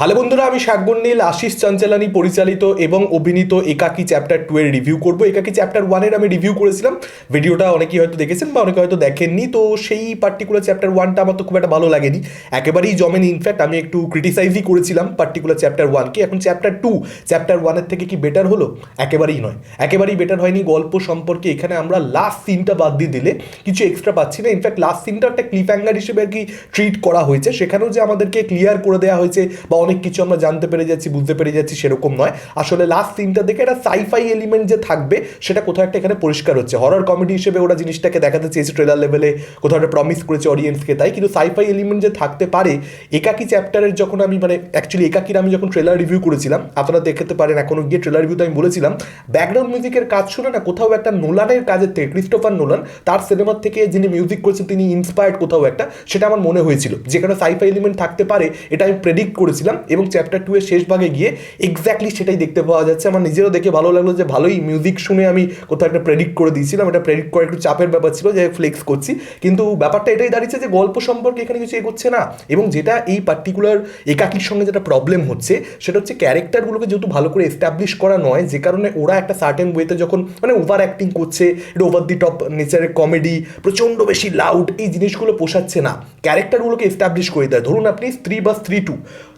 Hello বন্ধুরা, আমি শাকবন্নীল আশিস চঞ্চলানি পরিচালিত এবং অভিনীত একাকি চ্যাপ্টার টু এর রিভিউ করব। একাকি চ্যাপ্টার ওয়ানের আমি রিভিউ করেছিলাম। ভিডিওটা অনেকেই হয়তো দেখেছেন বা অনেকে হয়তো দেখেননি, তো সেই পার্টিকুলার চ্যাপ্টার ওয়ানটা আমার তো খুব একটা ভালো লাগেনি। একেবারেই জমেনি ইনফ্যাক্ট আমি একটু ক্রিটিসাইজই করেছিলাম পার্টিকুলার চ্যাপ্টার ওয়ানকে এখন চ্যাপ্টার টু চ্যাপ্টার ওয়ানের থেকে কি বেটার হলো? একেবারেই নয়। একেবারেই বেটার হয়নি। গল্প সম্পর্কে এখানে আমরা লাস্ট সিনটা বাদ দিয়ে দিলে কিছু এক্সট্রা পাচ্ছি না। ইনফ্যাক্ট লাস্ট সিনটা একটা হ্যাঙ্গার হিসেবে আর কি ট্রিট করা হয়েছে। সেখানেও যে আমাদেরকে ক্লিয়ার করে দেওয়া হয়েছে বা অনেক কিছু আমরা জানতে পেরে যাচ্ছি, বুঝতে পেরে যাচ্ছি সেরকম নয়। আসলে লাস্ট সিনটা দেখে একটা সাইফাই এলিমেন্ট যে থাকবে, সেটা কোথাও একটা এখানে পরিষ্কার হচ্ছে। হরর কমেডি হিসেবে ওরা জিনিসটাকে দেখাতে চেয়েছে ট্রেলার লেভেলে কোথাও একটা প্রমিস করেছে অডিয়েন্সকে তাই কিন্তু সাইফাই এলিমেন্ট যে থাকতে পারে, একাকি চ্যাপ্টারের যখন আমি মানে অ্যাকচুয়ালি একাকির আমি যখন ট্রেলার রিভিউ করেছিলাম, আপনারা দেখতে পারেন এখনও গিয়ে ট্রেলার রিভিউতে আমি বলেছিলাম ব্যাকগ্রাউন্ড মিউজিকের কাজ শুনে না কোথাও একটা নোলানের কাজের থেকে ক্রিস্টোফার নোলান তার সিনেমার থেকে যিনি মিউজিক করেছেন, তিনি ইন্সপায়ার্ড কোথাও একটা, সেটা আমার মনে হয়েছিল। যেখানে সাইফাই এলিমেন্ট থাকতে পারে, এটা আমি প্রেডিক্ট করেছিলাম এবং চ্যাপ্টার টু এর শেষ ভাগে গিয়ে এক্স্যাক্টলি সেটাই দেখতে পাওয়া যাচ্ছে। আমার নিজেরও দেখে ভালো লাগল যে ভালোই মিউজিক শুনে আমি কোথাও একটা প্রেডিক্ট করে দিয়েছিলাম। এটা প্রেডিক্ট করা একটু চাপের ব্যাপার ছিল যে ফ্লেক্স করছি। কিন্তু ব্যাপারটা এটাই দাঁড়িয়েছে যে গল্প সম্পর্কে এখানে কিছু এগোচ্ছে না। এবং যেটা এই পার্টিকুলার একাকির সঙ্গে যেটা প্রবলেম হচ্ছে, সেটা হচ্ছে ক্যারেক্টারগুলোকে যেহেতু ভালো করে এস্টাবলিশ করা নয়, যে কারণে ওরা একটা সার্টেন ওয়েতে যখন মানে ওভার অ্যাক্টিং করছে, এটা ওভার দি টপ নেচারের কমেডি প্রচণ্ড বেশি লাউড এই জিনিসগুলো পোষাচ্ছে না। ক্যারেক্টারগুলোকে এস্টাবলিশ করে দেয়। ধরুন আপনি স্ত্রী বা স্ত্রী টু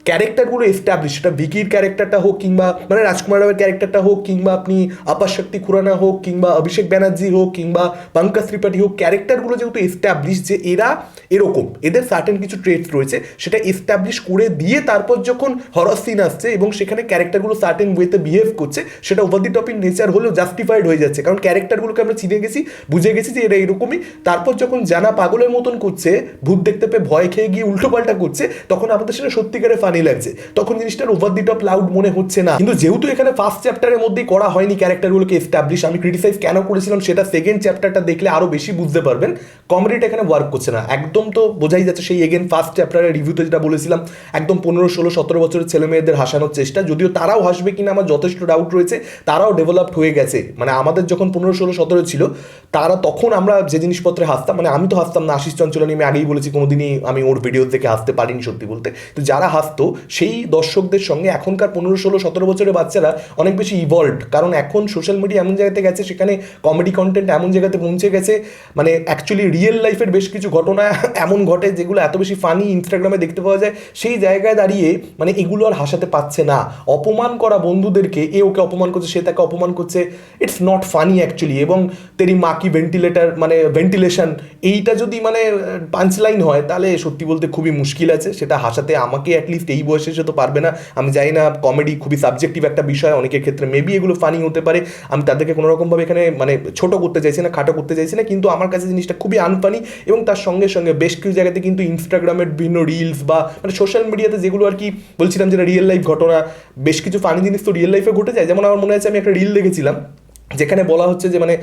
ক্যারেক্টারগুলো এস্টাবলিশ সেটা ভিকির ক্যারেক্টারটা হোক কিংবা মানে রাজকুমার রাওয়ের ক্যারেক্টারটা হোক কিংবা আপনি আপার শক্তি খুরানা হোক কিংবা অভিষেক ব্যানার্জি হোক কিংবা পঙ্কজ ত্রিপাঠী হোক ক্যারেক্টারগুলো যেহেতু এস্টাবলিশ যে এরা এরকম, এদের সার্টেন কিছু ট্রেটস রয়েছে, সেটা এস্টাবলিশ করে দিয়ে তারপর যখন হরর সিন আসছে এবং সেখানে ক্যারেক্টারগুলো সার্টেন ওয়েতে বিহেভ করছে, সেটা ওভার দি টপিক নেচার হলেও জাস্টিফাইড হয়ে যাচ্ছে। কারণ ক্যারেক্টারগুলোকে আমরা চিনে গেছি, বুঝে গেছি যে এরা এরকমই। তারপর যখন জানা পাগলের মতন করছে, ভূত দেখতে পেয়ে ভয় খেয়ে গিয়ে উল্টোপাল্টা করছে, তখন আমাদের সেটা সত্যিকারে ফানি লাগছে। তখন জিনিসটার ওভার দি টপ লাউড মনে হচ্ছে না। কিন্তু যেহেতু এখানে ফার্স্ট চ্যাপ্টারের মধ্যেই করা হয়নি ক্যারেক্টারগুলোকে এস্টাবলিশ আমি ক্রিটিসাইজ কেন করেছিলাম সেটা সেকেন্ড চ্যাপ্টারটা দেখলে আরও বেশি বুঝতে পারবেন। কমেডিটা এখানে ওয়ার্ক করছে না। একদম তো বোঝাই যাচ্ছে সেই এগেন ফার্স্ট চ্যাপ্টারের রিভিউতে যেটা বলেছিলাম, একদম পনেরো, ষোলো, সতেরো বছরের ছেলে মেয়েদের হাসানোর চেষ্টা। যদিও তারাও হাসবে কিনা আমার যথেষ্ট ডাউট রয়েছে। তারাও ডেভেলপড হয়ে গেছে। মানে আমাদের যখন পনেরো, ষোলো, সতেরো ছিল, তারা তখন আমরা যে জিনিসপত্রে হাসতাম মানে আমি তো হাসতাম না, আশিস চঞ্চলানি, আমি আগেই বলেছি কোনোদিনই আমি ওর ভিডিও দেখে হাসতে পারিনি সত্যি বলতে। তো যারা হাসতো সেই দর্শকদের সঙ্গে এখনকার পনেরো, ষোলো, সতেরো বছরের বাচ্চারা অনেক বেশি ইভলভড কারণ এখন সোশ্যাল মিডিয়া এমন জায়গাতে গেছে, সেখানে কমেডি কন্টেন্ট এমন জায়গাতে পৌঁছে গেছে মানে অ্যাকচুয়ালি রিয়েল লাইফের বেশ কিছু ঘটনা এমন ঘটে যেগুলো এত বেশি ফানি ইনস্টাগ্রামে দেখতে পাওয়া যায়। সেই জায়গায় দাঁড়িয়ে মানে এগুলো আর হাসাতে পাচ্ছে না। অপমান করা বন্ধুদেরকে, এ ওকে অপমান করছে, সে তাকে অপমান করছে ইটস নট ফানি অ্যাকচুয়ালি এবং তেরি মা কি ভেন্টিলেটার মানে ভেন্টিলেশন এইটা যদি মানে পাঞ্চ লাইন হয়, তাহলে সত্যি বলতে খুবই মুশকিল আছে। সেটা হাসাতে আমাকে অ্যাটলিস্ট এই বয়সে সে তো পারবে না। আমি জানি না কমেডি খুবই সাবজেক্টিভ একটা বিষয়, অনেকের ক্ষেত্রে মেবি এগুলো ফানি হতে পারে। আমি তাদেরকে কোনো রকমভাবে এখানে মানে ছোট করতে চাইছি না, খাটো করতে চাইছি না, কিন্তু আমার কাছে জিনিসটা খুবই আনফানি এবং তার সঙ্গে সঙ্গে বেশ কিছু জায়গাতে কিন্তু ইনস্টাগ্রামের বিভিন্ন রিলস বা মানে সোশ্যাল মিডিয়াতে যেগুলো আর কি বলছিলাম যেটা রিয়েল লাইফ ঘটনা, বেশ কিছু ফানি জিনিস তো রিয়েল লাইফে ঘটে যায়। যেমন আমার মনে আছে, আমি একটা রিল দেখেছিলাম। যেখানে বলা হচ্ছে যে মানে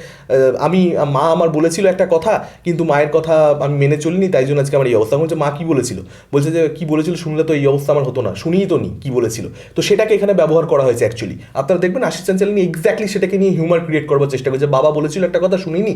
আমি, মা আমার বলেছিল একটা কথা, কিন্তু মায়ের কথা আমি মেনে চলিনি, তাই জন্য আজকে আমার এই অবস্থা। বলছে, মা কী বলেছিল? বলছে যে, কী বলেছিল শুনলে তো এই অবস্থা আমার হতো না, শুনিই তো নি, কী বলেছিল? তো সেটাকে এখানে ব্যবহার করা হয়েছে অ্যাকচুয়ালি আপনারা দেখবেন, আশিস চাঞ্চালিনী এক্স্যাক্টলি সেটাকে নিয়ে হিউমার ক্রিয়েট করবার চেষ্টা করছে। বাবা বলেছিল একটা কথা, শুনিনি?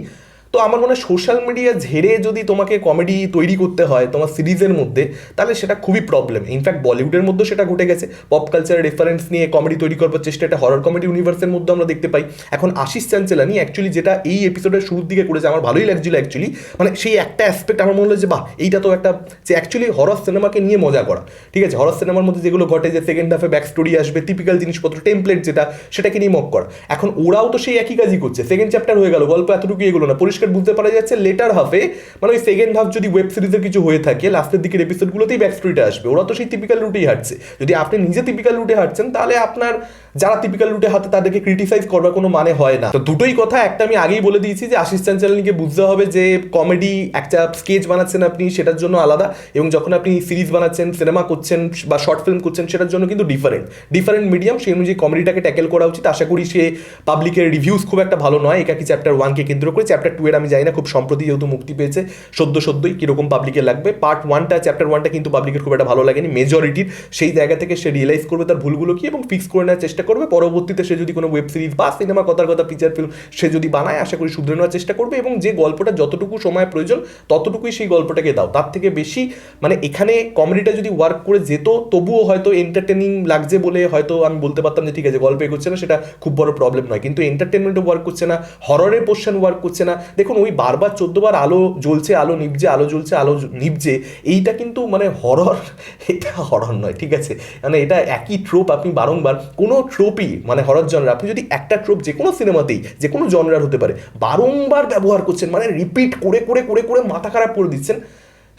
তো আমার মনে হয় সোশ্যাল মিডিয়া ঝেড়ে যদি তোমাকে কমেডি তৈরি করতে হয় তোমার সিরিজের মধ্যে, তাহলে সেটা খুবই প্রবলেম ইনফ্যাক্ট বলিউডের মধ্যেও সেটা ঘটে গেছে। পপ কালচারের রেফারেন্স নিয়ে কমেডি তৈরি করবার চেষ্টা এটা হরর কমেডি ইউনিভার্সের মধ্যে আমরা দেখতে পাই। এখন আশিস চাঞ্চেলানি অ্যাকচুয়ালি যেটা এই এপিসোডের শুরুর দিকে করেছে, আমার ভালোই লাগছিল অ্যাকচুয়ালি মানে সেই একটা অ্যাসপেক্ট আমার মনে হলো যে, বাহ, এইটা তো একটা, যে অ্যাকচুয়ালি হরর সিনেমাকে নিয়ে মজা করা। ঠিক আছে হরর সিনেমার মধ্যে যেগুলো ঘটে, যে সেকেন্ড হাফে ব্যাক স্টোরি আসবে টিপিক্যাল জিনিসপত্র টেমপ্লেট যেটা, সেটাকে নিয়ে মক করা। এখন ওরাও তো সেই একই কাজই করছে। সেকেন্ড চ্যাপ্টার হয়ে গেল, গল্প এতটুকু এগুলো না, পরিষ্কার বুঝতে পারা যাচ্ছে লেটার হাফে মানে ওই সেকেন্ড হাফ যদি ওয়েব সিরিজের কিছু হয়ে থাকে লাস্টের দিকের এপিসোডগুলোতেই ব্যাক স্টোরিটা আসবে। ওরা তো সেই টিপিক্যাল রুটেই হাঁটছে। যদি আপনি নিজে টিপিক্যাল রুটে হাঁটছেন, তাহলে আপনার যারা টিপিক্যাল রুটে হাতে তাদেরকে ক্রিটিসাইজ করবার কোনো মানে হয় না। তো দুটোই কথা, একটা আমি আগেই বলে দিয়েছি যে আশিস চাঞ্চালিনীকে বুঝতে হবে যে কমেডি একটা স্কেচ বানাচ্ছেন আপনি, সেটার জন্য আলাদা। এবং যখন আপনি সিরিজ বানাচ্ছেন সিনেমা করছেন বা শর্ট ফিল্ম করছেন, সেটার জন্য কিন্তু ডিফারেন্ট ডিফারেন্ট মিডিয়াম সেই অনুযায়ী কমেডিটাকে ট্যাকেল করা উচিত। আশা করি সে পাবলিকের রিভিউজ খুব একটা ভালো নয়। একাকি চ্যাপ্টার ওয়ানকে কেন্দ্র করে চ্যাপ্টার টু এর আমি জানি না, খুব সম্প্রতি যেহেতু মুক্তি পেয়েছে, সদ্য সদ্যই কীরকম পাবলিকের লাগবে। পার্ট ওয়ানটা চ্যাপ্টার ওয়ানটা কিন্তু পাবলিকের খুব একটা ভালো লাগেনি। মেজরিটির সেই জায়গা থেকে সে রিয়েলাইজ করবে তার ভুলগুলো কি, এবং ফিক্স করে নেওয়ার চেষ্টা চেষ্টা করবে, পরবর্তীতে সে যদি কোনো ওয়েব সিরিজ বা সিনেমা কথার কথা ফিচার ফিল্ম সে যদি বানায়, আশা করি শুধরে নেওয়ার চেষ্টা করবে এবং যে গল্পটা যতটুকু সময় প্রয়োজন, ততটুকুই সেই গল্পটাকে দাও। তার থেকে বেশি মানে এখানে কমেডিটা যদি ওয়ার্ক করে যেত, তবুও হয়তো এন্টারটেনিং লাগছে বলে হয়তো আমি বলতে পারতাম যে, ঠিক আছে, গল্প এগোচ্ছে না, সেটা খুব বড় প্রবলেম নয়। কিন্তু এন্টারটেনমেন্টও ওয়ার্ক করছে না হররের পোর্শন ওয়ার্ক করছে না। দেখুন, ওই বারবার চোদ্দবার আলো জ্বলছে, আলো নিভছে, আলো জ্বলছে, আলো জ- নিভছে, এইটা কিন্তু মানে হরর এটা হরর নয়, ঠিক আছে? মানে এটা একই ট্রোপ আপনি বারংবার কোনো ট্রোপই মানে হরর জনরা। আপনি যদি একটা ট্রোপ যে কোনো সিনেমাতেই যে কোনো জনরার হতে পারে, বারংবার ব্যবহার করছেন মানে রিপিট করে করে করে করে মাথা খারাপ করে দিচ্ছেন,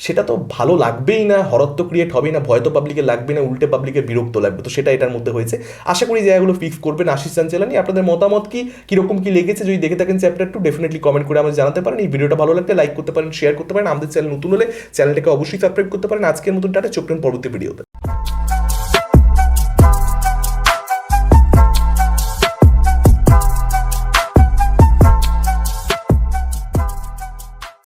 সেটা তো ভালো লাগবেই না হরর তো ক্রিয়েট হবেই না, ভয় তো পাবলিকের লাগবে না, উল্টে পাবলিকের বিরক্ত লাগবে। তো সেটা এটার মধ্যে হয়েছে। আশা করি জায়গাগুলো ফিক্স করবেন। আশিস চাঞ্চেলানি, আপনাদের মতামত কি? কীরকম কি লেগেছে? যদি দেখে থাকেন চ্যাপ্টার টু ডেফিনেটলি কমেন্ট করে আমাদের জানাতে পারেন। এই ভিডিওটা ভালো লাগলে লাইক করতে পারেন শেয়ার করতে পারেন। আমাদের চ্যানেল নতুন হলে চ্যানেলটাকে অবশ্যই সাবস্ক্রাইব করতে পারেন। আজকের মতন টাটা, চোখ পরবর্তী ভিডিওতে